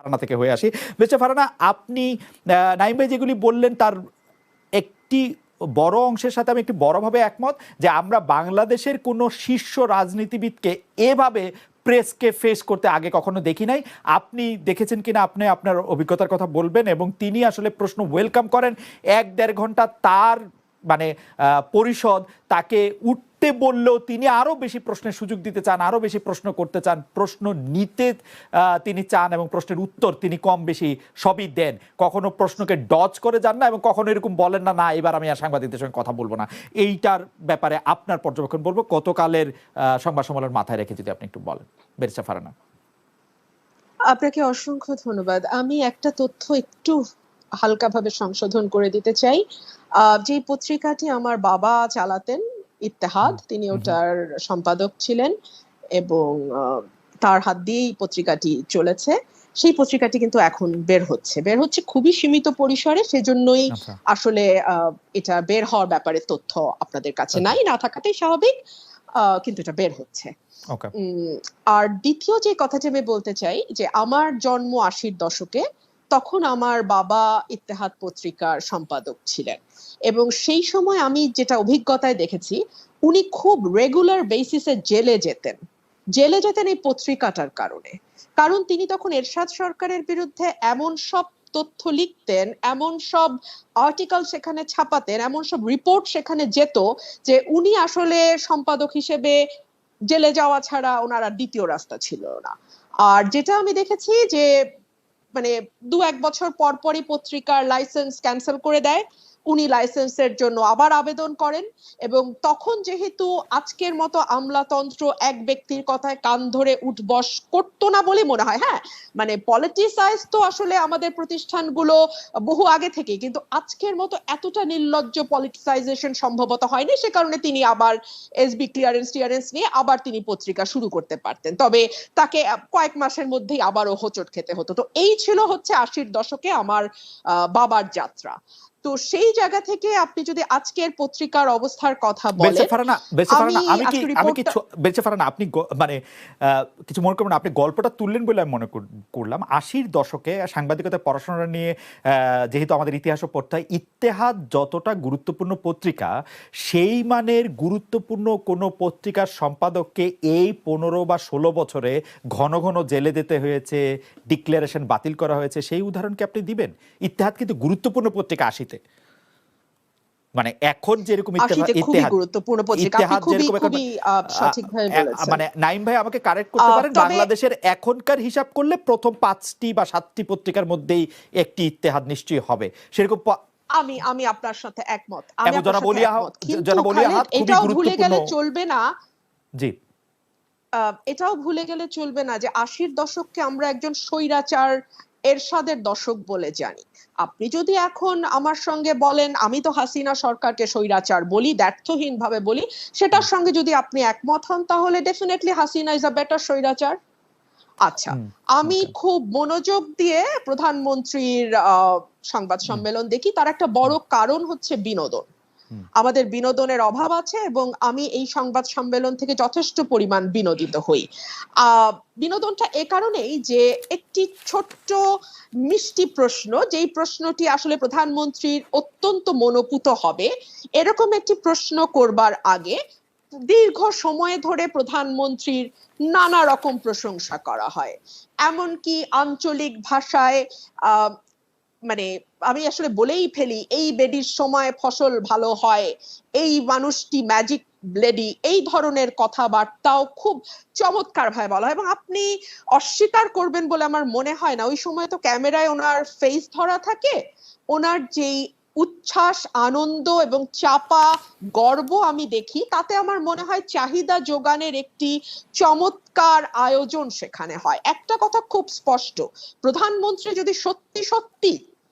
ফারানা থেকে হয়ে আসি। মিস্টার ফারানা, আপনি নাইম ভাই যেগুলি বললেন, তার একটি বড় অংশের সাথে আমি একটি বড়ভাবে একমত যে আমরা বাংলাদেশের কোনো শীর্ষ রাজনীতিবিদকে এভাবে প্রেসকে ফেস করতে আগে কখনো দেখি নাই। আপনি দেখেছেন কিনা আপনি আপনার অভিজ্ঞতার কথা বলবেন এবং তিনি আসলে প্রশ্ন ওয়েলকাম করেন। এক দেড় ঘণ্টা তার মানে পরিষদ তাকে উঠতে বললেও তিনি আরও বেশি প্রশ্নের সুযোগ দিতে চান আরও বেশি প্রশ্ন করতে চান, প্রশ্ন নিতে তিনি চান এবং প্রশ্নের উত্তর তিনি কম বেশি সবই দেন। কখনো প্রশ্নকে ডজ করে যান না এবং কখনো এরকম বলেন না না, এবার আমি আর সাংবাদিকদের সঙ্গে কথা বলব না। এইটার ব্যাপারে আপনার পর্যবেক্ষণ বলব। গতকালের সংবাদ সম্মেলন মাথায় রেখে যদি আপনি একটু বলেন। বেরিসা ফারানা। আপনাকে অসংখ্য ধন্যবাদ। আমি একটা তথ্য একটু হালকাভাবে সংশোধন করে দিতে চাই। যে পত্রিকাটি আমার বাবা চালাতেন ইত্তেহাদ তিনি ওটার সম্পাদক ছিলেন এবং তার হাত দিয়েই পত্রিকাটি চলেছে। সেই পত্রিকাটি কিন্তু এখন বের হচ্ছে। বের হচ্ছে খুবই সীমিত পরিসরে সেজন্যই আচ্ছা। আসলে আহ, এটা বের হওয়ার ব্যাপারে তথ্য আপনাদের কাছে নাই। না থাকাটাই স্বাভাবিক আহ, কিন্তু এটা বের হচ্ছে। আর দ্বিতীয় যে কথাটি আমি বলতে চাই যে আমার জন্ম আশির দশকে তখন আমার বাবা ইত্তেহাদ পত্রিকার সম্পাদক ছিলেন। এবং সেই সময় আমি যেটা অভিজ্ঞতায় দেখেছি, উনি খুব রেগুলার বেসিসে জেলে যেতেন। জেলে যেতেন এই পত্রিকাটার কারণে। কারণ তিনি তখন এরশাদ সরকারের বিরুদ্ধে এমন সব তথ্য লিখতেন, এমন সব আর্টিকেল সেখানে ছাপাতেন, এমন সব রিপোর্ট সেখানে যেত যে উনি আসলে সম্পাদক হিসেবে জেলে যাওয়া ছাড়া ওনার আর দ্বিতীয় রাস্তা ছিল না। আর যেটা আমি দেখেছি যে মানে দু এক বছর পর পরই পত্রিকার লাইসেন্স ক্যান্সেল করে দেয়। উনি লাইসেন্সের জন্য আবার আবেদন করেন এবং তখন যেহেতু আজকের মতো আমলাতন্ত্র এক ব্যক্তির কথায় কান ধরে উঠবস করতো না বলে মনে হয় হ্যাঁ? মানে পলিটিসাইজ তো আসলে আমাদের প্রতিষ্ঠানগুলো বহু আগে থেকে কিন্তু আজকের মতো এতটা নির্লজ্জ পলিটিসাইজেশন সম্ভবত হয়নি, সে কারণে তিনি আবার এসবি ক্লিয়ারেন্স টিয়ারেন্স নিয়ে আবার তিনি পত্রিকা শুরু করতে পারতেন। তবে তাকে কয়েক মাসের মধ্যেই আবারও হোঁচট খেতে হতো। তো এই ছিল হচ্ছে আশির দশকে আমার বাবার যাত্রা। তো সেই জায়গা থেকে আপনি যদি আজকের পত্রিকার অবস্থার কথা বলেন ফারানা আমি কি আমি কি বেলচে ফারানা আপনি মানে কিছু মনে করবেন আপনি গল্পটা তুললেন বলে আমি মনে করলাম। আশির দশকে সাংবাদিকতায় পড়াশোনা নিয়ে যেহেতু আমাদের ইতিহাসও পড়তে হয় ইত্তেহাদ যতটা গুরুত্বপূর্ণ পত্রিকা সেই মানের গুরুত্বপূর্ণ কোনো পত্রিকার সম্পাদককে এই পনেরো বা ষোলো বছরে ঘন ঘন জেলে দিতে হয়েছে ডিক্লারেশন বাতিল করা হয়েছে সেই উদাহরণ কি আপনি দিবেন? ইত্তেহাদ কিন্তু গুরুত্বপূর্ণ পত্রিকা আশিতে মানে এখন যেরকম মানে নাইম ভাই আমাকে কারেক্ট করতে পারেন বাংলাদেশের এখনকার হিসাব করলে প্রথম পাঁচটি বা সাতটি পত্রিকার মধ্যেই একটি ইত্তেহাদ নিশ্চয়ই হবে। সেরকম আমি আমি আপনার সাথে একমত। আমি ভুলে গেলে চলবে না। জি। এটাও ভুলে গেলে চলবে না যে আশির দশককে আমরা একজন স্বৈরাচার এরশাদের দশক বলে জানি। আপনি যদি এখন আমার সঙ্গে বলেন আমি তো হাসিনা সরকারকে স্বৈরাচার বলি ব্যর্থহীন ভাবে বলি সেটার সঙ্গে যদি আপনি একমত হন তাহলে definitely Hasina is a better স্বৈরাচার। আচ্ছা আমি খুব মনোযোগ দিয়ে প্রধানমন্ত্রীর আহ, সংবাদ সম্মেলন দেখি তার একটা বড় কারণ হচ্ছে বিনোদন। আমাদের বিনোদনের অভাব আছে এবং আমি এই সংবাদ সম্মেলন থেকে যথেষ্ট পরিমাণ বিনোদিত হই। বিনোদনটা এ কারণেই যে একটি ছোট্ট মিষ্টি প্রশ্ন, যেই প্রশ্নটি আসলে প্রধানমন্ত্রীর অত্যন্ত মনোপুত হবে, এরকম একটি প্রশ্ন করবার আগে দীর্ঘ সময় ধরে প্রধানমন্ত্রীর নানা রকম প্রশংসা করা হয়। এমনকি আঞ্চলিক ভাষায় মানে আমি আসলে বলেই ফেলি, এই বেডির সময় ফসল ভালো হয়, এই মানুষটি ম্যাজিক ব্লেডি এই ধরনের কথাবার্তাও খুব চমৎকার ভাবে বলা হয় এবং আপনি অস্বীকার করবেন বলে আমার মনে হয় না। ওই সময় তো ক্যামেরায় ওনার ফেস ধরা থাকে, ওনার যেই উচ্ছ্বাস, আনন্দ এবং চাপা, গর্ব আমি দেখি, তাতে আমার মনে হয় চাহিদা যোগানের একটি চমৎকার আয়োজন সেখানে হয়। একটা কথা খুব স্পষ্ট, প্রধানমন্ত্রী যদি সত্যি সত্যি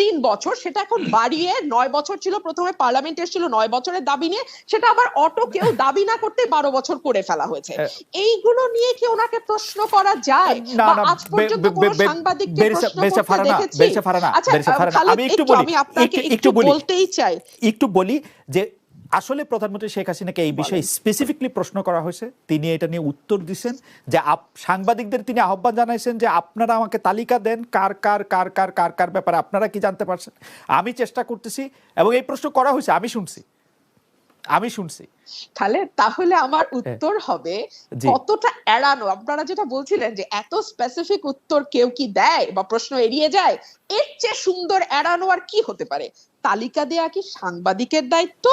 তিন বছর সেটা এখন বাড়িয়ে নয় বছর ছিল প্রথমে পার্লামেন্ট এসেছিল নয় বছরের দাবি নিয়ে সেটা আবার অটো কেউ দাবি না করতে বারো বছর করে ফেলা হয়েছে হ্যাঁ। এইগুলো নিয়ে কি ওনাকে প্রশ্ন করা যায় আজ পর্যন্ত কোনো সাংবাদিককে প্রশ্ন করতে দেখেছি আচ্ছা আমি একটু বলি, একটু- একটু একটু বলি। বলতেই চাই একটু বলি যে আসলে প্রধানমন্ত্রী শেখ হাসিনাকে এই বিষয়ে স্পেসিফিকলি প্রশ্ন করা হয়েছে। তিনি এটা নিয়ে উত্তর দিছেন যে সাংবাদিকদের তিনি আহ্বান জানাইছেন যে আপনারা আমাকে তালিকা দেন কার কার কার কার কার কার ব্যাপারে আপনারা কি জানতে পারছেন। আমি চেষ্টা করতেছি এবং এই প্রশ্ন করা হয়েছে আমি শুনছি। আমি শুনছি। খালেদ তাহলে আমার উত্তর হবে কতটা এড়ানো? আপনারা যেটা বলছিলেন যে এত স্পেসিফিক উত্তর কেউ কি দেয় বা প্রশ্ন এড়িয়ে যায় এর চেয়ে সুন্দর এড়ানো আর কি হতে পারে? তালিকা দেয়া কি সাংবাদিকের দায়িত্ব?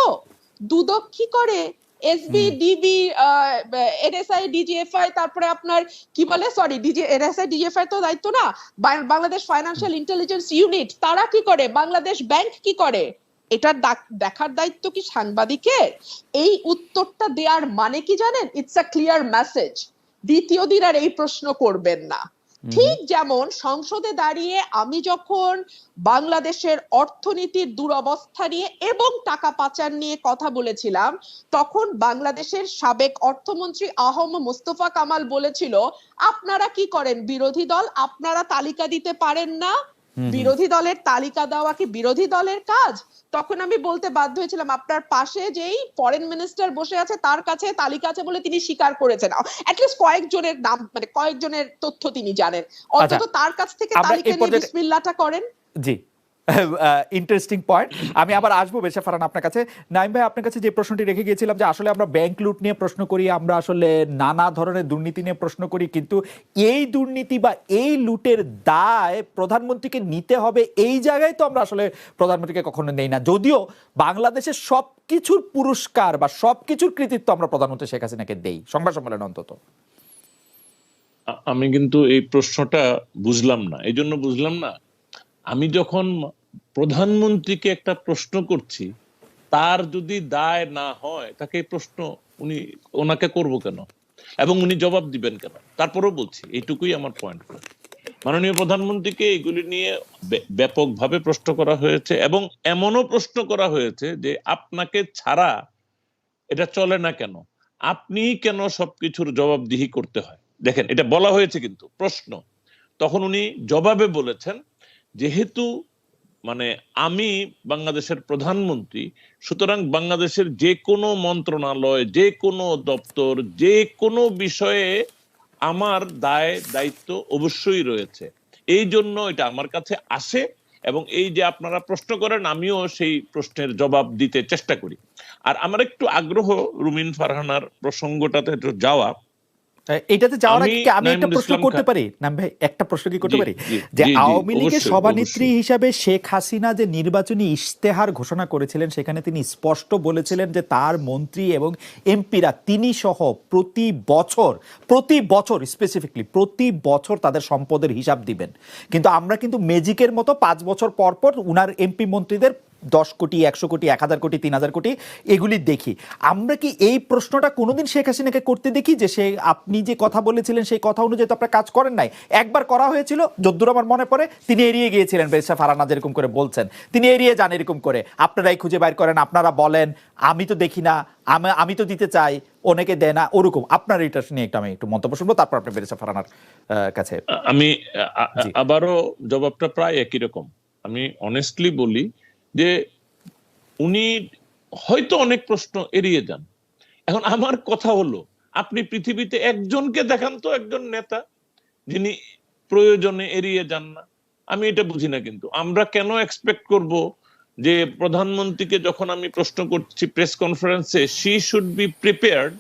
দুদক কি করে? এসবি ডিবি এনএসআই ডিজিএফআই তারপরে আপনার কি বলে? সরি ডিজি এনএসআই ডিজিএফআই তো দায়িত্ব না? বাংলাদেশ ফাইন্যান্সিয়াল ইন্টেলিজেন্স ইউনিট তারা কি করে? বাংলাদেশ ব্যাংক কি করে? এটার দেখার দায়িত্ব কি সাংবাদিকের? এই উত্তরটা দেওয়ার মানে কি জানেন? ইটস আ ক্লিয়ার মেসেজ দ্বিতীয় দিন আর এই প্রশ্ন করবেন না। ঠিক যেমন সংসদে দাঁড়িয়ে আমি যখন বাংলাদেশের অর্থনীতির দুরবস্থা নিয়ে এবং টাকা পাচার নিয়ে কথা বলেছিলাম, তখন বাংলাদেশের সাবেক অর্থমন্ত্রী আহম মোস্তফা কামাল বলেছিল, আপনারা কি করেন বিরোধী দল? আপনারা তালিকা দিতে পারেন না? বিরোধী দলের তালিকা দেওয়া কি বিরোধী দলের কাজ? তখন আমি বলতে বাধ্য হয়েছিলাম আপনার পাশে যেই ফরেন মিনিস্টার বসে আছে তার কাছে তালিকা আছে বলে তিনি স্বীকার করেছেন। অ্যাটলিস্ট কয়েকজনের নাম মানে কয়েকজনের তথ্য তিনি জানেন। অন্তত তার কাছ থেকে তালিকা নিয়ে বিসমিল্লাটা করেন। জি ইন্টারেস্টিং পয়েন্ট আমি আবার আসব বেশা ফারান আপনার কাছে। নাইম ভাই, আপনার কাছে যে প্রশ্নটি রেখে গিয়েছিলাম যে আসলে আমরা ব্যাংক লুট নিয়ে প্রশ্ন করি, আমরা আসলে নানা ধরনের দুর্নীতি নিয়ে প্রশ্ন করি, কিন্তু এই দুর্নীতি বা এই লুটের দায় প্রধানমন্ত্রীকে নিতে হবে এই জায়গায় তো আমরা আসলে প্রধানমন্ত্রীকে কখনো নেই না। যদিও বাংলাদেশের সব কিছুর পুরস্কার বা সব কিছুর কৃতিত্ব আমরা প্রধানমন্ত্রী শেখ হাসিনাকে দেই, সংবাদ সম্মেলনে অন্তত। আমি কিন্তু এই প্রশ্নটা বুঝলাম না। এই জন্য বুঝলাম না আমি যখন প্রধানমন্ত্রীকে একটা প্রশ্ন করছি, তার যদি দায় না হয়, তাকে প্রশ্ন উনি, ওনাকে করব কেন? এবং উনি জবাব দিবেন কেন? তারপরেও বলছি, এইটুকুই আমার পয়েন্ট মাননীয় প্রধানমন্ত্রীকে এগুলি নিয়ে ব্যাপকভাবে প্রশ্ন করা হয়েছে এবং এমনও প্রশ্ন করা হয়েছে যে আপনাকে ছাড়া এটা চলে না কেন? আপনি কেন সবকিছুর জবাবদিহি করতে হয়? দেখেন, এটা বলা হয়েছে কিন্তু, প্রশ্ন। তখন উনি জবাবে বলেছেন যেহেতু মানে আমি বাংলাদেশের প্রধানমন্ত্রী, সুতরাং বাংলাদেশের যে কোনো মন্ত্রণালয় যে কোনো দপ্তর যে কোনো বিষয়ে আমার দায়, দায়িত্ব অবশ্যই রয়েছে। এই জন্য এটা আমার কাছে আসে এবং এই যে আপনারা প্রশ্ন করেন, আমিও সেই প্রশ্নের জবাব দিতে চেষ্টা করি। আর আমার একটু আগ্রহ রুমিন ফারহানার প্রসঙ্গটাতে যাওয়া। এটাতে যাওয়ার আগে আমি একটা প্রশ্ন করতে পারি? নাম ভাই একটা প্রশ্ন কি করতে পারি? যে আওয়ামী লীগের সভানেত্রী হিসাবে শেখ হাসিনা যে নির্বাচনী ইশতেহার ঘোষণা করেছিলেন সেখানে তিনি স্পষ্ট বলেছিলেন যে তার মন্ত্রী এবং এমপিরা তিনি সহ প্রতি বছর প্রতি বছর স্পেসিফিকলি প্রতি বছর তাদের সম্পদের হিসাব দিবেন। কিন্তু আমরা কিন্তু মেজিকের মতো পাঁচ বছর পর পর উনার এমপি মন্ত্রীদের দশ কোটি একশো কোটি এক হাজার কোটি তিন হাজার কোটি এগুলি দেখি। আমরা কি এই প্রশ্নটা কোনোদিন শেখ হাসিনাকে করতে দেখি যে সে আপনি যে কথা বলেছিলেন সেই কথা অনুযায়ী তো আপনার কাজ করেন নাই? একবার করা হয়েছিল যদ্দূর আমার মনে পড়ে তিনি এড়িয়ে গিয়েছিলেন বেশা ফারানা যেরকম করে বলছেন। তিনি এড়িয়ে যান এরকম করে। আপনারাই খুঁজে বাইর করেন আপনারা বলেন আমি তো দেখি না আমি আমি তো দিতে চাই অনেকে দেয় না ওরকম। আপনার এটা নিয়ে একটু আমি একটু মন্তব্য শুনব তারপর আপনি বেরেসা ফারানার কাছে আমি আবারও জবাবটা প্রায় একই রকম। আমি অনেস্টলি বলি যে উনি হয়তো অনেক প্রশ্ন এড়িয়ে যান। এখন আমার কথা হলো, আপনি পৃথিবীতে একজনকে দেখান তো, একজন নেতা, যিনি প্রয়োজনে এড়িয়ে যান না। আমি এটা বুঝি না কিন্তু। আমরা কেন এক্সপেক্ট করব যে প্রধানমন্ত্রীকে যখন আমি প্রশ্ন করছি প্রেস কনফারেন্সে she should be prepared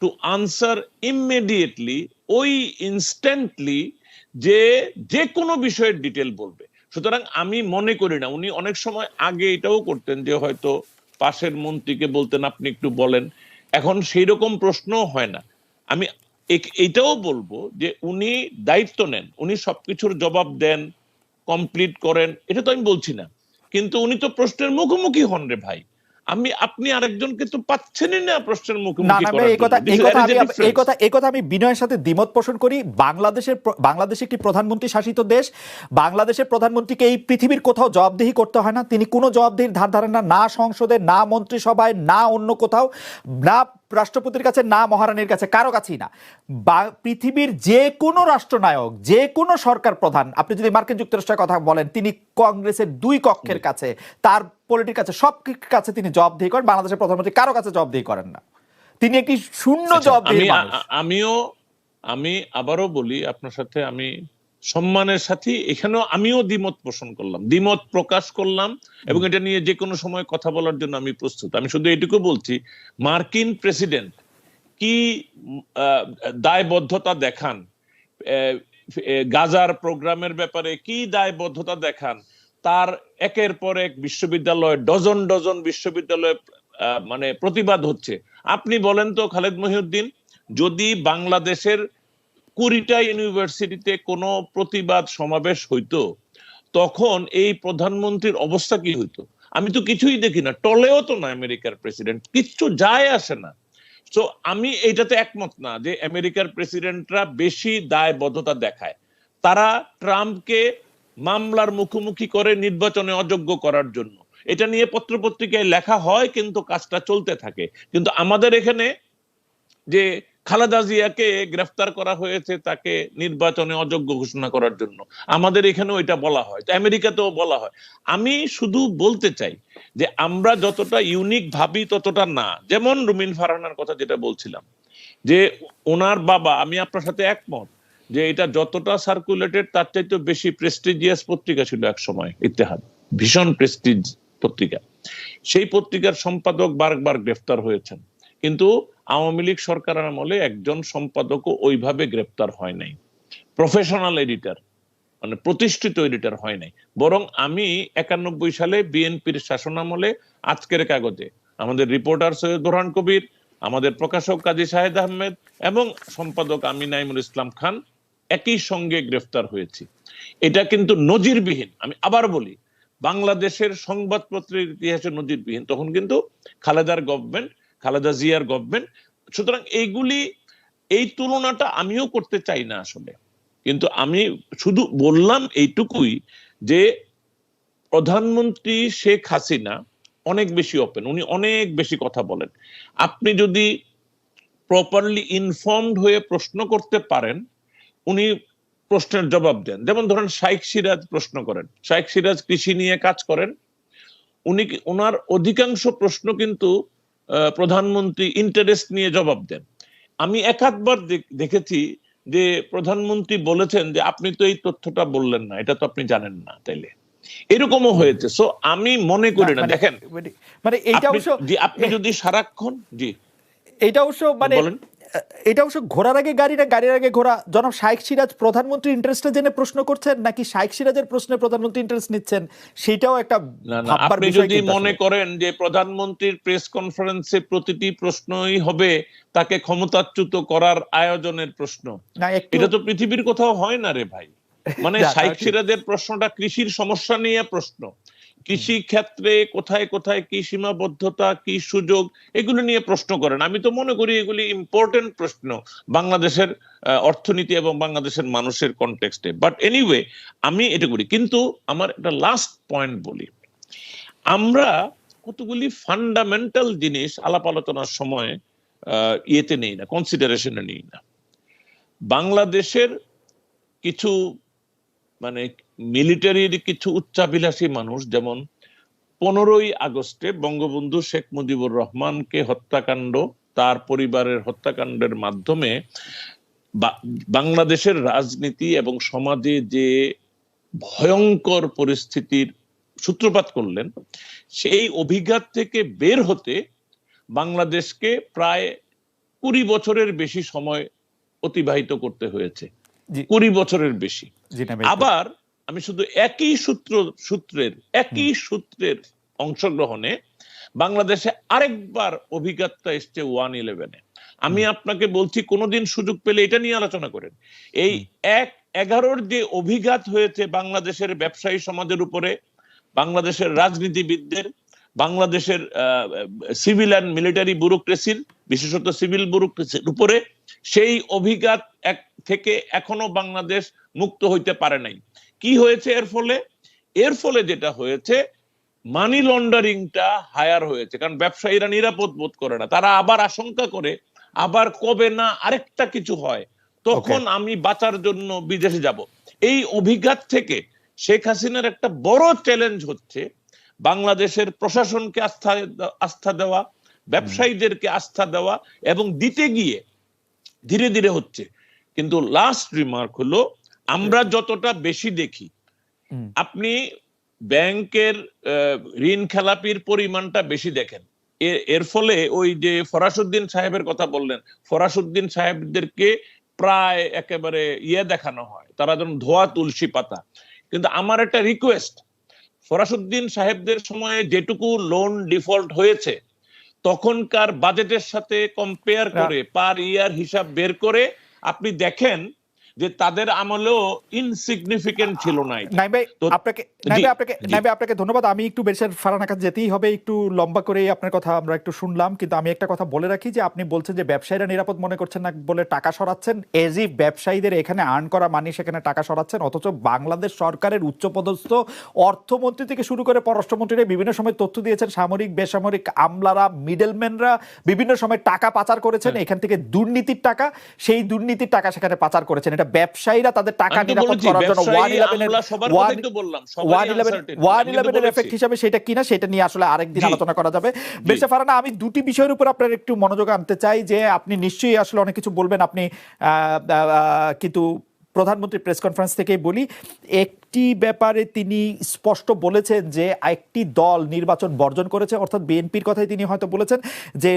to answer immediately ওই ইনস্ট্যান্টলি যে যে কোনো বিষয়ের ডিটেল বলবে। সুতরাং আমি মনে করি না, উনি অনেক সময় আগে এটাও করতেন যে হয়তো পাশের মন্ত্রীকে বলতেন, আপনি একটু বলেন। এখন সেই রকম প্রশ্ন হয় না। আমি এটাও বলব যে উনি দায়িত্ব নেন, উনি সবকিছুর জবাব দেন কমপ্লিট করেন, এটা তো আমি বলছি না। কিন্তু উনি তো প্রশ্নের মুখোমুখি হন রে ভাই। আমি আপনি আরেকজনকে তো পাচ্ছেনই না প্রশ্নের মুখোমুখি না এই কথা এই কথা আমি এই কথা এই কথা আমি বিনয়ের সাথে দ্বিমত পোষণ করি। বাংলাদেশের বাংলাদেশ একটি প্রধানমন্ত্রী শাসিত দেশ। বাংলাদেশের প্রধানমন্ত্রীকে এই পৃথিবীর কোথাও জবাবদিহি করতে হয় না। তিনি কোনো জবাবদিহির ধার ধারেন না। না সংসদে না মন্ত্রিসভায় না অন্য কোথাও না রাষ্ট্রপতির কাছে না মহারানীর কাছে কারও কাছেই না। বা- পৃথিবীর যে কোনো রাষ্ট্রনায়ক যে কোনো সরকার প্রধান আপনি যদি মার্কিন যুক্তরাষ্ট্রের কথা বলেন তিনি কংগ্রেসের দুই কক্ষের কাছে তার পলিটির কাছে সব কাছে তিনি জবাবদিহি করেন। বাংলাদেশের প্রধানমন্ত্রী কারও কাছে জবাবদিহি করেন না। তিনি একটি শূন্য আচ্ছা, আ- আমিও আমি আবারও বলি আপনার সাথে আমি সম্মানের সাথে এখানেও আমিও দ্বিমত পোষণ করলাম। দ্বিমত প্রকাশ করলাম এবং এটা নিয়ে যে কোনো সময় কথা বলার জন্য আমি প্রস্তুত। আমি শুধু এটুকু বলছি মার্কিন প্রেসিডেন্ট কি দায়বদ্ধতা দেখান? গাজার প্রোগ্রামের ব্যাপারে কি দায়বদ্ধতা দেখান? তার একের পর এক বিশ্ববিদ্যালয় ডজন ডজন বিশ্ববিদ্যালয়ে মানে প্রতিবাদ হচ্ছে। আপনি বলেন তো খালেদ মহিউদ্দিন যদি বাংলাদেশের কুড়িটা ইউনিভার্সিটিতে কোনো প্রতিবাদ সমাবেশ হইতো, তখন এই প্রধানমন্ত্রীর অবস্থা কি হইতো? আমি তো কিছুই দেখি না, টলেও তো না আমেরিকার প্রেসিডেন্ট, কিচ্ছু যায় আসে না। তো আমি এইটাতে একমত না যে আমেরিকার প্রেসিডেন্টরা বেশি দায়বদ্ধতা দেখায়। তারা ট্রাম্পকে মামলার মুখোমুখি করে নির্বাচনে অযোগ্য করার জন্য। এটা নিয়ে পত্রপত্রিকায় লেখা হয়, কিন্তু কাজটা চলতে থাকে। কিন্তু আমাদের এখানে যে খালেদা জিয়াকে গ্রেফতার করা হয়েছে তাকে নির্বাচনে অযোগ্য ঘোষণা করার জন্য। আমাদের এখানেও এটা বলা হয়, আমেরিকাতেও বলা হয়। আমি শুধু বলতে চাই যে আমরা যতটা ইউনিক ভাবি ততটা না। যেমন রুমিন ফারহানার কথা যেটা বলছিলাম, যে ওনার বাবা, আমি আপনার সাথে একমত যে এটা যতটা সার্কুলেটেড তার চাইতে বেশি প্রেস্টিজিয়াস পত্রিকা ছিল এক সময় ইতিহাদ ভীষণ প্রেস্টিজ পত্রিকা। সেই পত্রিকার সম্পাদক বারবার গ্রেফতার হয়েছেন। কিন্তু আওয়ামী লীগ সরকার আমলে একজন সম্পাদকও ওইভাবে গ্রেপ্তার হয় নাই। প্রফেশনাল এডিটর মানে প্রতিষ্ঠিত এডিটর হয় নাই। বরং আমি একানব্বই সালে বিএনপির শাসনামলে আজকের কাগজে আমাদের রিপোর্টার সৈয়দ বোরহান কবির, আমাদের প্রকাশক কাজী শাহেদ আহমেদ এবং সম্পাদক আমি নাইমুল ইসলাম খান একই সঙ্গে গ্রেফতার হয়েছি। এটা কিন্তু নজিরবিহীন। আমি আবার বলি, বাংলাদেশের সংবাদপত্রের ইতিহাসে নজিরবিহীন। তখন কিন্তু খালেদার গভর্নমেন্ট খালেদা জিয়ার গভর্নমেন্ট সুতরাং এইগুলি, এই তুলনাটা আমিও করতে চাই না আসলে। কিন্তু আমি শুধু বললাম এইটুকুই যে, প্রধানমন্ত্রী শেখ হাসিনা অনেক বেশি ওপেন উনি অনেক বেশি কথা বলেন। আপনি যদি প্রপারলি ইনফর্মড হয়ে প্রশ্ন করতে পারেন, উনি প্রশ্নের জবাব দেন। যেমন ধরেন শাইখ সিরাজ প্রশ্ন করেন, শাইখ সিরাজ কৃষি নিয়ে কাজ করেন, উনি ওনার অধিকাংশ প্রশ্ন কিন্তু প্রধানমন্ত্রী ইন্টারেস্ট নিয়ে জবাব দেন। আমি একাধবার দেখ- দেখেছি যে প্রধানমন্ত্রী বলেছেন যে আপনি তো এই তথ্যটা বললেন না এটা তো আপনি জানেন না তাইলে। এরকমও হয়েছে। সো আমি মনে করি না মানে- দেখেন মানে- মানে এইটা অবশ্য আপনি যদি সারাক্ষণ জি। এটা অবশ্য মানে বলেন। এটা অবশ্য ঘোরার আগে গাড়ি না গাড়ির আগে ঘোরা? জনাব শাইখ সিরাজ প্রধানমন্ত্রী ইন্টারেস্টে জেনে প্রশ্ন করছেন নাকি শাইখ সিরাজের প্রশ্নে প্রধানমন্ত্রী ইন্টারেস্ট নিচ্ছেন? সেটাও একটা আপনি যদি মনে করেন যে প্রধানমন্ত্রীর প্রেস কনফারেন্সে প্রতিটি প্রশ্নই হবে তাকে ক্ষমতাচ্যুত করার আয়োজনের প্রশ্ন। এটা তো পৃথিবীর কোথাও হয় না রে ভাই। মানে শাইখ সিরাজের প্রশ্নটা কৃষির সমস্যা নিয়ে প্রশ্ন। কৃষি ক্ষেত্রে কোথায় কোথায় কি সীমাবদ্ধতা, কি সুযোগ, এগুলো নিয়ে প্রশ্ন করেন। আমি তো মনে করি এগুলি ইম্পর্টেন্ট প্রশ্ন বাংলাদেশের অর্থনীতি এবং বাংলাদেশের মানুষের কনটেক্সটে বাট এনিওয়ে আমি এটা করি। কিন্তু আমার একটা লাস্ট পয়েন্ট বলি। আমরা কতগুলি ফান্ডামেন্টাল জিনিস আলাপ আলোচনার সময় ইয়েতে নেই না কনসিডারেশনে নেই না। বাংলাদেশের কিছু মানে মিলিটারির কিছু উচ্চাভিলাষী মানুষ যেমন পনেরোই আগস্টে বঙ্গবন্ধু শেখ মুজিবুর রহমানকে হত্যাকাণ্ড তার পরিবারের হত্যাকাণ্ডের মাধ্যমে বাংলাদেশের রাজনীতি এবং সমাজে যে ভয়ঙ্কর পরিস্থিতির সূত্রপাত করলেন সেই অভিঘাত থেকে বের হতে বাংলাদেশকে প্রায় কুড়ি বছরের বেশি সময় অতিবাহিত করতে হয়েছে। কুড়ি বছরের বেশি। আবার আমি শুধু একই সূত্র সূত্রের একই সূত্রের অংশগ্রহণে বাংলাদেশে আরেকবার অভিজ্ঞতা এসছে ওয়ান ইলেভেনে। আমি আপনাকে বলছি কোনোদিন সুযোগ পেলে এটা নিয়ে আলোচনা করেন। এই এক এগারোর যে অভিঘাত হয়েছে বাংলাদেশের ব্যবসায়ী সমাজের উপরে বাংলাদেশের রাজনীতিবিদদের বাংলাদেশের সিভিল অ্যান্ড মিলিটারি ব্যুরোক্রেসির বিশেষত সিভিল ব্যুরোক্রেসির উপরে সেই অভিঘাত এক থেকে এখনও বাংলাদেশ মুক্ত হইতে পারে নাই। কি হয়েছে এর ফলে? এর ফলে যেটা হয়েছে মানি লন্ডারিংটা হায়ার হয়েছে। কারণ ব্যবসায়ীরা নিরাপদ বোধ করে না। তারা আবার আশঙ্কা করে আবার কবে না আরেকটা কিছু হয় তখন আমি বাঁচার জন্য বিদেশে যাব। এই অভিঘাত থেকে শেখ হাসিনার একটা বড় চ্যালেঞ্জ হচ্ছে বাংলাদেশের প্রশাসনকে আস্থা আস্থা দেওয়া ব্যবসায়ীদেরকে আস্থা দেওয়া এবং দিতে গিয়ে ধীরে ধীরে হচ্ছে। কিন্তু লাস্ট রিমার্ক হলো আমরা যতটা বেশি দেখি আপনি ব্যাংকের ঋণ খেলাপির পরিমাণটা বেশি দেখেন। এর ফলে ওই যে ফরাসুদ্দিন সাহেবের কথা বললেন ফরাসুদ্দিন সাহেবদেরকে প্রায় একেবারে ইয়ে দেখানো হয়। তারা যেন ধোয়া তুলসী পাতা। কিন্তু আমার একটা রিকোয়েস্ট ফরাসুদ্দিন সাহেবদের সময়ে যেটুকু লোন ডিফল্ট হয়েছে তখনকার বাজেটের সাথে কম্পেয়ার করে পার ইয়ার হিসাব বের করে আপনি দেখেন যে তাদের আমলেও ইনসিগনিফিকেন্ট ছিল না নাই ভাই আপনাকে নাই ভাই আপনাকে নাই ভাই আপনাকে ধন্যবাদ। আমি একটু বেশের ফারানা কাছে যেতেই হবে একটু লম্বা করে আপনার কথা আমরা একটু শুনলাম কিন্তু আমি একটা কথা বলে রাখি যে আপনি বলছেন যে ব্যবসায়ীরা নিরাপদ মনে করছেন না বলে টাকা সরাচ্ছেন এজ ইফ ব্যবসায়ীদের এখানে আর্ন করা মানি সেখানে টাকা সরাচ্ছেন অথচ বাংলাদেশ সরকারের উচ্চপদস্থ অর্থমন্ত্রী থেকে শুরু করে পররাষ্ট্রমন্ত্রীরা বিভিন্ন সময় তথ্য দিয়েছেন সামরিক বেসামরিক আমলারা মিডলম্যানরা বিভিন্ন সময় টাকা পাচার করেছেন হ্যাঁ। এখান থেকে দুর্নীতির টাকা সেই দুর্নীতির টাকা সেখানে পাচার করেছেন এটা ব্যবসায়ীরা তাদের টাকা নিরাপদ করার জন্য ওয়ান ইলেভেনের ওয়ান ইলেভেন। ওয়ান ইলেভেনের এফেক্ট হিসাবে সেটা কিনা সেটা নিয়ে আসলে আরেকদিন আলোচনা করা যাবে। বেশে ফারানা আমি দুটি বিষয়ের উপর আপনার একটু মনোযোগ আনতে চাই যে আপনি নিশ্চয়ই আসলে অনেক কিছু বলবেন। আপনি কিন্তু প্রধানমন্ত্রী প্রেস কনফারেন্স থেকেই বলি একটি ব্যাপারে তিনি স্পষ্ট বলেছেন যে একটি দল নির্বাচন বর্জন করেছে অর্থাৎ বিএনপির কথাই তিনি হয়তো বলেছেন যে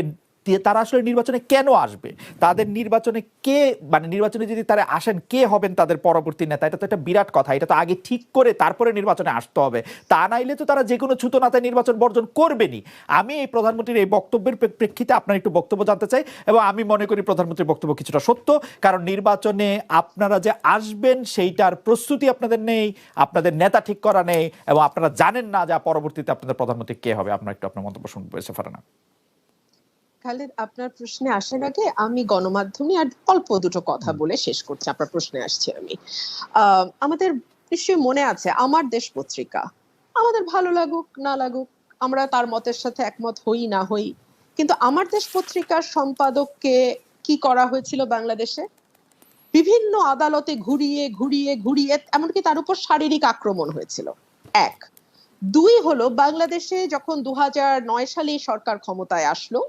তারা আসলে নির্বাচনে কেন আসবে? তাদের নির্বাচনে কে মানে নির্বাচনে যদি তারা আসেন, কে হবেন তাদের পরবর্তী নেতা? এটা তো একটা বিরাট কথা। এটা তো আগে ঠিক করে তারপরে নির্বাচনে আসতে হবে। তা নাইলে তো তারা যে কোনো ছুতো নাতায় নির্বাচন বর্জন করবেনই। আমি এই প্রধানমন্ত্রীর এই বক্তব্যের প্রেক্ষিতে আপনার একটু বক্তব্য জানতে চাই এবং আমি মনে করি প্রধানমন্ত্রীর বক্তব্য কিছুটা সত্য। কারণ নির্বাচনে আপনারা যে আসবেন, সেইটার প্রস্তুতি আপনাদের নেই, আপনাদের নেতা ঠিক করা নেই এবং আপনারা জানেন না যে পরবর্তীতে আপনাদের প্রধানমন্ত্রী কে হবে। আপনার একটু আপনার মন্তব্য শুনব, এসে ফারানা। খালেদ আপনার প্রশ্নে আসার আগে আমি গণমাধ্যমে আর অল্প দুটো কথা বলে শেষ করছি আপনার প্রশ্নে আসছি আমি। আমাদের নিশ্চয়ই মনে আছে আমার দেশ পত্রিকা। আমাদের ভালো লাগুক না লাগুক আমরা তার মতের সাথে একমত হই না হই। কিন্তু আমার দেশ পত্রিকার সম্পাদককে কি করা হয়েছিল বাংলাদেশে? বিভিন্ন আদালতে ঘুরিয়ে ঘুরিয়ে ঘুরিয়ে এমনকি তার উপর শারীরিক আক্রমণ হয়েছিল। এক। দুই হলো বাংলাদেশে যখন দু নয় সালে সরকার ক্ষমতায় আসলো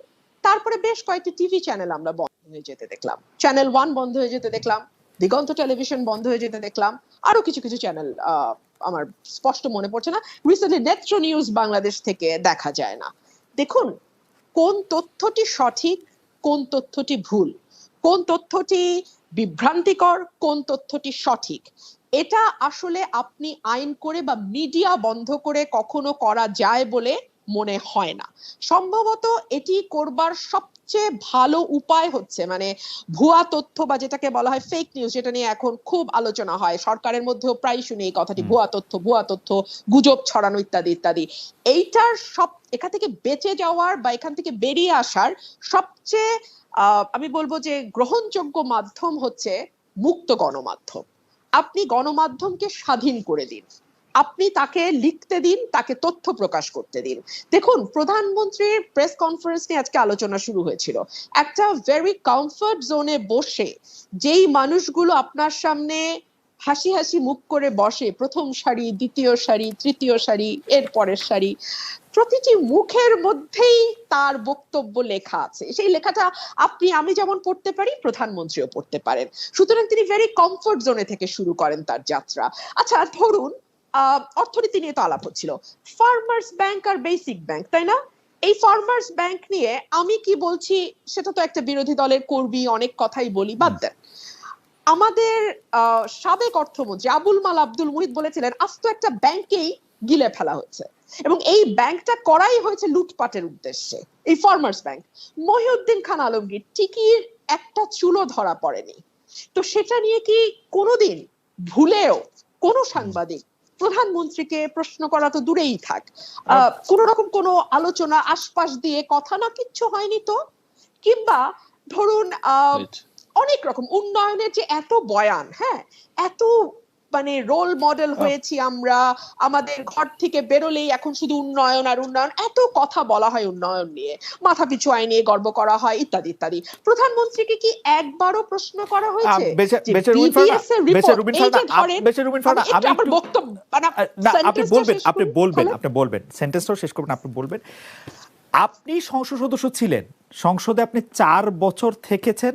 তারপরে বেশ কয়েকটি টিভি চ্যানেল আমরা বন্ধ হয়ে যেতে দেখলাম। চ্যানেল ওয়ান বন্ধ হয়ে যেতে দেখলাম, দিগন্ত টেলিভিশন বন্ধ হয়ে যেতে দেখলাম, আরও কিছু কিছু চ্যানেল আমার স্পষ্ট মনে পড়ছে না। রিসেন্টলি নেত্র নিউজ বাংলাদেশ থেকে দেখা যায় না। দেখুন, কোন তথ্যটি সঠিক, কোন তথ্যটি ভুল? কোন তথ্যটি বিভ্রান্তিকর, কোন তথ্যটি সঠিক? এটা আসলে আপনি আইন করে বা মিডিয়া বন্ধ করে কখনো করা যায় বলে মনে হয় না। সম্ভবত এটি করবার সবচেয়ে ভালো উপায় হচ্ছে মানে ভুয়া তথ্য বা যেটাকে বলা হয় ফেক নিউজ যেটা নিয়ে এখন খুব আলোচনা হয়। সরকারের মধ্যেও প্রায় শুনি এই কথাটি। ভুয়া তথ্য ভুয়া তথ্য গুজব ছড়ানো ইত্যাদি ইত্যাদি। এইটার সব এখান থেকে বেঁচে যাওয়ার বা এখান থেকে বেরিয়ে আসার সবচেয়ে আহ, আমি বলব যে গ্রহণযোগ্য মাধ্যম হচ্ছে মুক্ত গণমাধ্যম। আপনি গণমাধ্যমকে স্বাধীন করে দিন। আপনি তাকে লিখতে দিন, তাকে তথ্য প্রকাশ করতে দিন। দেখুন, প্রধানমন্ত্রীর প্রেস কনফারেন্স নিয়ে আজকে আলোচনা শুরু হয়েছিল। একটা ভেরি কমফর্ট জোনে বসে, যেই মানুষগুলো আপনার সামনে হাসি হাসি মুখ করে বসে, প্রথম সারি, দ্বিতীয় সারি, তৃতীয় সারি, এর পরের সারি, প্রতিটি মুখের মধ্যেই তার বক্তব্য লেখা আছে। সেই লেখাটা আপনি, আমি যেমন পড়তে পারি, প্রধানমন্ত্রীও পড়তে পারেন। সুতরাং তিনি ভেরি কমফর্ট জোনে থেকে শুরু করেন তার যাত্রা। আচ্ছা ধরুন অর্থনীতি নিয়ে তো আলাপ হচ্ছিল। ফার্মার্স ব্যাংক আর বেসিক ব্যাংক তাই না? এই ফার্মার্স ব্যাংক নিয়ে আমি কি বলছি সেটা তো একটা বিরোধী দলের কর্মী অনেক কথাই বলি বাদ দেন। আমাদের সাবেক অর্থমন্ত্রী আবুল মাল আব্দুল মুহিত বলেছিলেন আজ তো একটা ব্যাংকেই গিলে ফেলা হয়েছে এবং এই ব্যাংকটা করাই হয়েছে লুটপাটের উদ্দেশ্যে এই ফার্মার্স ব্যাংক মহিউদ্দিন খান আলমগীর টিকির একটা চুলো ধরা পড়েনি। তো সেটা নিয়ে কি কোনোদিন ভুলেও কোনো সাংবাদিক প্রধানমন্ত্রীকে প্রশ্ন করা তো দূরেই থাক। আহ, কোন রকম কোনো আলোচনা আশপাশ দিয়ে কথা না কিচ্ছু হয়নি তো? কিংবা ধরুন আহ অনেক রকম উন্নয়নের যে এত বয়ান হ্যাঁ এত মানে রোল মডেল হয়েছি আমরা। আমাদের ঘর থেকে বেরোলেই এখন শুধু উন্নয়ন আর উন্নয়ন। এত কথা বলা হয় উন্নয়ন নিয়ে। মাথা পিছু আয় নিয়ে গর্ব করা হয় ইত্যাদি ইত্যাদি। প্রধানমন্ত্রীকে কি একবারও প্রশ্ন করা হয়েছে? আপনি বলবেন আপনি বলবেন আপনি বলবেন। সেন্টেন্সটাও শেষ করবেন আপনি বলবেন। আপনি সংসদ সদস্য ছিলেন। সংসদে আপনি চার বছর থেকেছেন।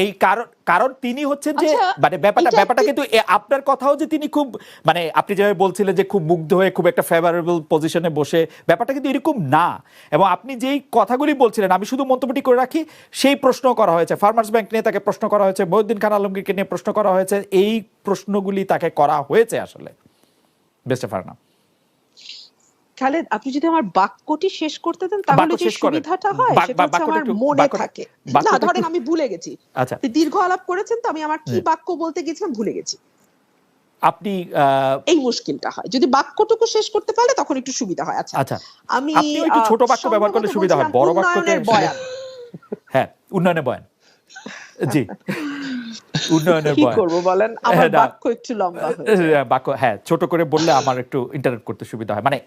এই কারণ কারণ তিনি হচ্ছেন যে আচ্ছা, মানে ব্যাপারটা ব্যাপারটা কিন্তু আপনার কথাও যে তিনি খুব মানে আপনি যেভাবে বলছিলেন যে খুব মুগ্ধ হয়ে খুব একটা ফেভারেবল পজিশনে বসে ব্যাপারটা কিন্তু এরকম না। এবং আপনি যেই কথাগুলি বলছিলেন আমি শুধু মন্তব্যটি করে রাখি সেই প্রশ্ন করা হয়েছে ফার্মার্স ব্যাংক নিয়ে তাকে প্রশ্ন করা হয়েছে মহিউদ্দিন খান আলমগীরকে নিয়ে প্রশ্ন করা হয়েছে এই প্রশ্নগুলি তাকে করা হয়েছে আসলে। বেস্ট ফারনা খালেদ আপনি যদি আমার বাক্যটি শেষ করতে দেন তাহলে যে সুবিধাটা হয় সেটা হচ্ছে আমার মনে থাকে। না ধরেন আমি ভুলে গেছি। আচ্ছা। দীর্ঘ আলাপ করেছেন তো আমি আমার কি। বাক্য বলতে গেছিলাম ভুলে গেছি। আপনি আহ, এই মুশকিলটা হয়। যদি বাক্যটুকু শেষ করতে পারলে তখন একটু সুবিধা হয়। আচ্ছা। আচ্ছা। আমি একটু ছোট বাক্য ব্যবহার করলে সুবিধা হয়। বড় বয়ান। হ্যাঁ উন্নয়নে বয়ান। জি। উন্নয়নের কি করব বলেন? আমার হ্যাঁ, বাক্য একটু লম্বা হয়ে বাক্য হ্যাঁ ছোট করে বললে আমার একটু ইন্টারনেট করতে সুবিধা হয়। মানে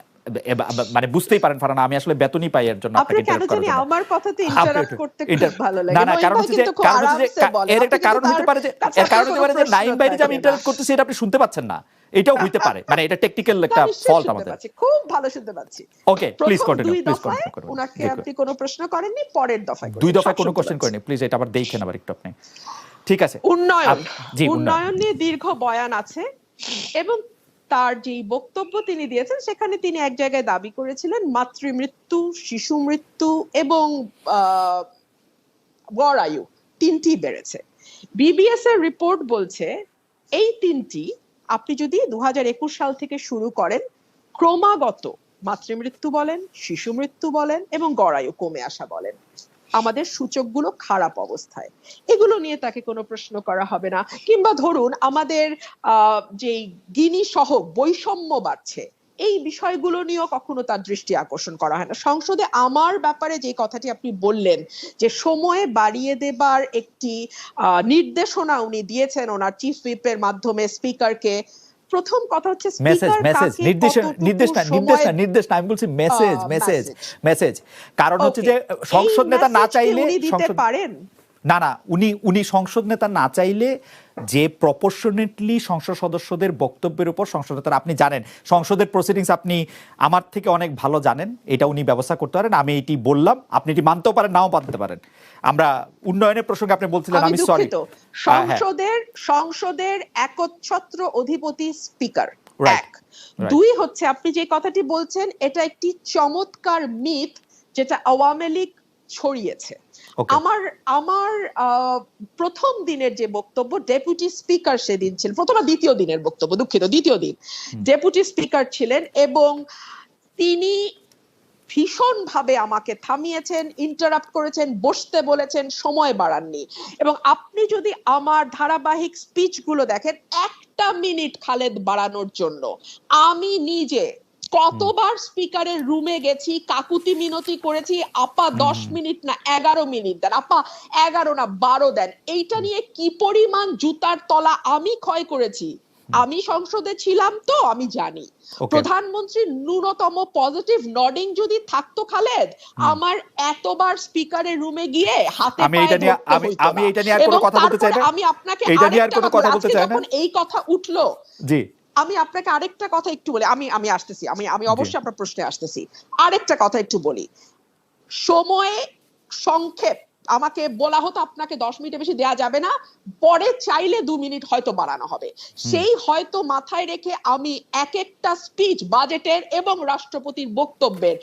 মানে বুঝতেই পারেন ফারানা আমি আসলে বেতনই পাই এর জন্য আপনাকে করার জন্য। আমার কথাতে ইন্টারাপ্ট করতে খুব ভালো লাগে। না না কারণ হচ্ছে যে কারণ হচ্ছে যে এর একটা কারণ হতে পারে যে এর কারণ হতে পারে যে নাইম বাইরে যে আমি। ইন্টারেক্ট করতেছি এটা আপনি শুনতে পাচ্ছেন না। এটাও হইতে পারে। মানে এটা টেকনিক্যাল একটা ফল্ট আমাদের। খুব ভালো শুনতে পাচ্ছি। Okay please continue please continue করুন। ওনাকে আপনি কোনো প্রশ্ন করেননি পরের দফায় দুই দফায় কোনো কোশ্চেন পাচ্ছি। করেনি প্লিজ এটা আবার দেখেন আবার একটু আপনি। ঠিক আছে। উন্নয়ন। উন্নয়ন। নিয়ে দীর্ঘ বয়ান আছে এবং তার যে বক্তব্য তিনি দিয়েছেন সেখানে তিনি এক জায়গায় দাবি করেছিলেন মাতৃমৃত্যু শিশু মৃত্যু এবং আহ, গড় আয়ু তিনটি বেড়েছে। বিবিএস এর রিপোর্ট বলছে এই তিনটি আপনি যদি দু হাজার একুশ সাল থেকে শুরু করেন ক্রমাগত মাতৃমৃত্যু বলেন শিশু মৃত্যু বলেন এবং গড়ায়ু কমে আসা বলেন। আমাদের সূচকগুলো খারাপ অবস্থায়। এগুলো নিয়ে তাকে কোনো প্রশ্ন করা হবে না। কিংবা ধরুন, আমাদের যেই গিনি সহ বৈষম্য বাড়ছে, এই বিষয়গুলো নিয়েও কখনো তার দৃষ্টি আকর্ষণ করা হয় না। সংসদে আমার ব্যাপারে যে কথাটি আপনি বললেন, যে সময়ে বাড়িয়ে দেবার একটি নির্দেশনা উনি দিয়েছেন ওনার চিফ হুইপের মাধ্যমে স্পিকারকে প্রথম কথা হচ্ছে মেসেজ মেসেজ নির্দেশ নির্দেশ না নির্দেশ না নির্দেশ না আমি বলছি মেসেজ মেসেজ মেসেজ কারণ হচ্ছে যে সংসদ নেতা না চাইলে সংসদ পারেন? না না উনি উনি সংসদ নেতা না চাইলে যে প্রপোর্শনেটলি সংসদ সদস্যদের বক্তব্যের উপর সংসদ নেতারা আপনি জানেন সংসদের প্রসিডিংস আপনি আমার থেকে অনেক ভালো জানেন এটা উনি ব্যবস্থা করতে পারেন আমি এটি বললাম আপনি এটি মানতেও পারেন নাও মানতে পারেন। আমরা উন্নয়নের প্রসঙ্গে আপনি বলছিলেন আমি সরি সংসদের সংসদের একচ্ছত্র অধিপতি স্পিকার এক। দুই হচ্ছে আপনি যে কথাটি বলছেন এটা একটি চমৎকার মিথ যেটা আওয়ামী লীগ ছড়িয়েছে। আমার আমার প্রথম দিনের যে বক্তব্য ডেপুটি স্পিকার সেদিন ছিলেন প্রথম দ্বিতীয় দিনের বক্তব্য দুঃখিত দ্বিতীয় দিন। ডেপুটি স্পিকার ছিলেন এবং তিনি ভীষণ ভাবে আমাকে থামিয়েছেন ইন্টারাপ্ট করেছেন বসতে বলেছেন সময় বাড়াননি। এবং আপনি যদি আমার ধারাবাহিক স্পিচগুলো দেখেন একটা মিনিট খালেদ বাড়ানোর জন্য আমি নিজে কতবার স্পিকারের রুমে গেছি কাকুতি মিনতি করেছি আপা দশ মিনিট না এগারো মিনিট দেন আপা এগারো না বারো দেন এইটা নিয়ে কি পরিমাণ জুতার তলা আমি ক্ষয় করেছি? আমি সংসদে ছিলাম তো আমি জানি। প্রধানমন্ত্রীর ন্যূনতম পজিটিভ নডিং যদি থাকতো খালেদ আমার এতবার স্পিকারের রুমে গিয়ে হাতে আমি এটা নিয়ে- আমি- আমি এটা নিয়ে আর কোনো কথা বলতে চাই না। আমি আপনাকে এইটা নিয়ে আর কোনো কথা বলতে চাই না। এই কথা উঠল জি। আমি আপনাকে আরেকটা কথা একটু বলি আমি আমি আসতেছি আমি আমি অবশ্যই আপনার প্রশ্নে আসতেছি। আরেকটা কথা একটু বলি। সময়ে সংক্ষেপ আমাকে বলা হতো আপনাকে দশ মিনিটের বেশি দেয়া যাবে না পরে চাইলে দু মিনিট হয়তো বাড়ানো হবে। সেই হয়তো মাথায় রেখে আমি এক একটা স্পিচ বাজেটের এবং রাষ্ট্রপতির বক্তব্যের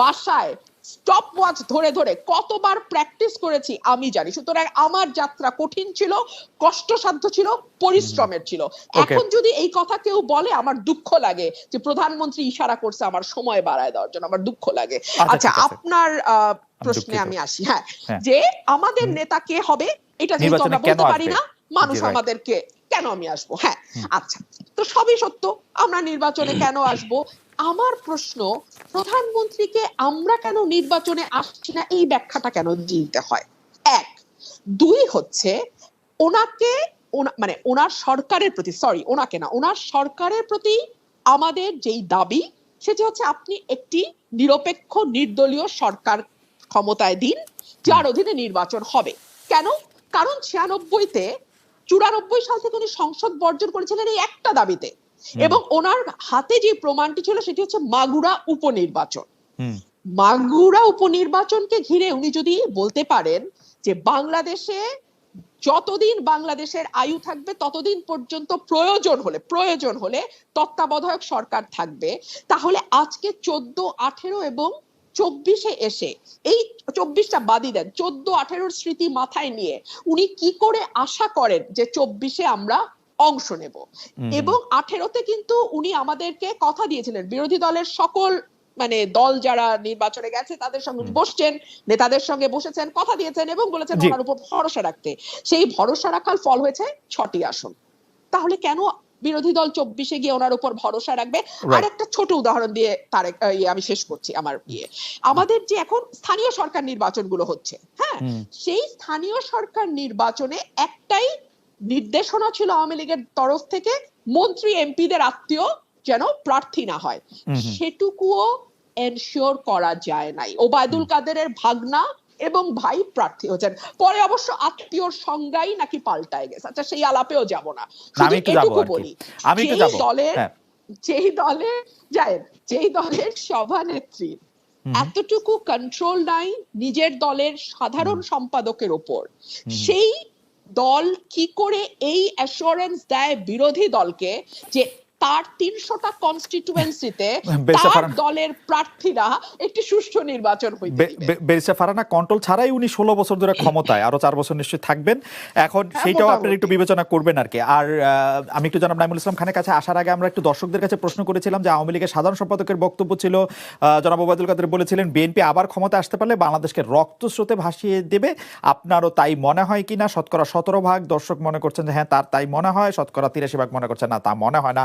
বাসায় স্টপ ওয়াচ ধরে ধরে কতবার প্র্যাকটিস করেছি আমি জানি। সুতরাং আমার যাত্রা কঠিন ছিল কষ্টসাধ্য ছিল পরিশ্রমের ছিল। এখন যদি এই কথা কেউ বলে আমার দুঃখ লাগে যে প্রধানমন্ত্রী ইশারা করছে আমার সময় বাড়ায় দেওয়ার জন্য আমার দুঃখ লাগে। আচ্ছা, আচ্ছা। আপনার আহ, প্রশ্নে আমি আসি হ্যাঁ। হ্যাঁ। যে আমাদের নেতা কে হবে এটা যেহেতু আমরা বলতে পারি না মানুষ আমাদেরকে কেন আমি আসব? হ্যাঁ আচ্ছা। তো সবই সত্য আমরা নির্বাচনে কেন আসব? আমার প্রশ্ন, প্রধানমন্ত্রীকে আমরা কেন নির্বাচনে আসছি না? এই ব্যাখ্যাটা কেন দিতে হয়? এক, দুই হচ্ছে ওনাকে, ওনা- মানে ওনার সরকারের প্রতি সরি ওনাকে না, ওনার সরকারের প্রতি আমাদের যেই দাবি সেটি হচ্ছে আপনি একটি নিরপেক্ষ, নির্দলীয় সরকার ক্ষমতায় দিন, যার অধীনে নির্বাচন হবে। কেন? কারণ ছিয়ানব্বইতে, চুরানব্বই সাল থেকে উনি সংসদ বর্জন করেছিলেন এই একটা দাবিতে। এবং ওনার হাতে যে প্রমাণটি ছিল সেটি হচ্ছে মাগুরা উপনির্বাচন। মাগুরা উপনির্বাচনকে ঘিরে উনি যদি বলতে পারেন যে বাংলাদেশে যতদিন বাংলাদেশের আয়ু থাকবে ততদিন পর্যন্ত প্রয়োজন হলে প্রয়োজন হলে তত্ত্বাবধায়ক সরকার থাকবে তাহলে আজকে চোদ্দ আঠেরো এবং চব্বিশে এসে এই চব্বিশটা বাদই দেন চোদ্দ আঠেরোর স্মৃতি মাথায় নিয়ে উনি কি করে আশা করেন যে চব্বিশে আমরা অংশ নেব। এবং আঠেরোতে কিন্তু উনি আমাদেরকে কথা দিয়েছিলেন। বিরোধী দলের সকল মানে দল যারা নির্বাচনে গেছে তাদের সঙ্গে বসছেন নেতাদের সঙ্গে বসেছেন কথা দিয়েছেন এবং বলেছেন ওনার উপর ভরসা রাখতে। সেই ভরসা রাখার ফল হয়েছে ছটি আসন। তাহলে কেন বিরোধী দল চব্বিশে গিয়ে ওনার উপর ভরসা রাখবে? আর একটা ছোট উদাহরণ দিয়ে তার ইয়ে আমি শেষ করছি আমার ইয়ে। আমাদের যে এখন স্থানীয় সরকার নির্বাচনগুলো হচ্ছে হ্যাঁ? সেই স্থানীয় সরকার নির্বাচনে একটাই নির্দেশনা ছিল আওয়ামী লীগের তরফ থেকে মন্ত্রী এমপিদের আত্মীয় যেন প্রার্থী না হয়। সেটুকুও এনশিওর করা যায় নাই। ওবায়দুল কাদেরের ভাগনা এবং ভাই প্রার্থী হচ্ছেন। পরে অবশ্য আত্মীয়র সংজ্ঞাই নাকি পাল্টায় গেছে। আচ্ছা সেই আলাপেও যাব না। শুধু এটুকু বলি যেই দলের হ্যাঁ। যেই দলে যায় যেই দলের সভানেত্রী এতটুকু কন্ট্রোল নাই নিজের দলের সাধারণ সম্পাদকের ওপর। সেই দল কি করে এই অ্যাসুরেন্স দেয় বিরোধী দলকে যে তার তিনশোটা কনস্টিটুয়েন্সিতে তার দলের প্রার্থীরা একটি সুষ্ঠু নির্বাচন হইতে বেরিসা ফারানা কন্ট্রোল ছাড়াই উনি ষোলো বছর ধরে ক্ষমতায় আরও চার বছর নিশ্চয়ই থাকবেন। এখন হ্যাঁ, সেইটাও আপনার একটু বিবেচনা করবেন আর কি। আর আমি একটু জানাব নাইমুল ইসলাম খানের কাছে আসার আগে আমরা একটু দর্শকদের কাছে প্রশ্ন করেছিলাম যে আওয়ামী লীগের সাধারণ সম্পাদকের বক্তব্য ছিল জনাব ওবায়দুল কাদের বলেছিলেন বিএনপি আবার ক্ষমতা আসতে পারলে বাংলাদেশকে রক্তস্রোতে ভাসিয়ে দেবে। আপনারও তাই মনে হয় কিনা শতকরা সতেরো ভাগ দর্শক মনে করছেন যে হ্যাঁ তার তাই মনে হয়। শতকরা তিরাশি ভাগ মনে করছেন না তা মনে হয় না।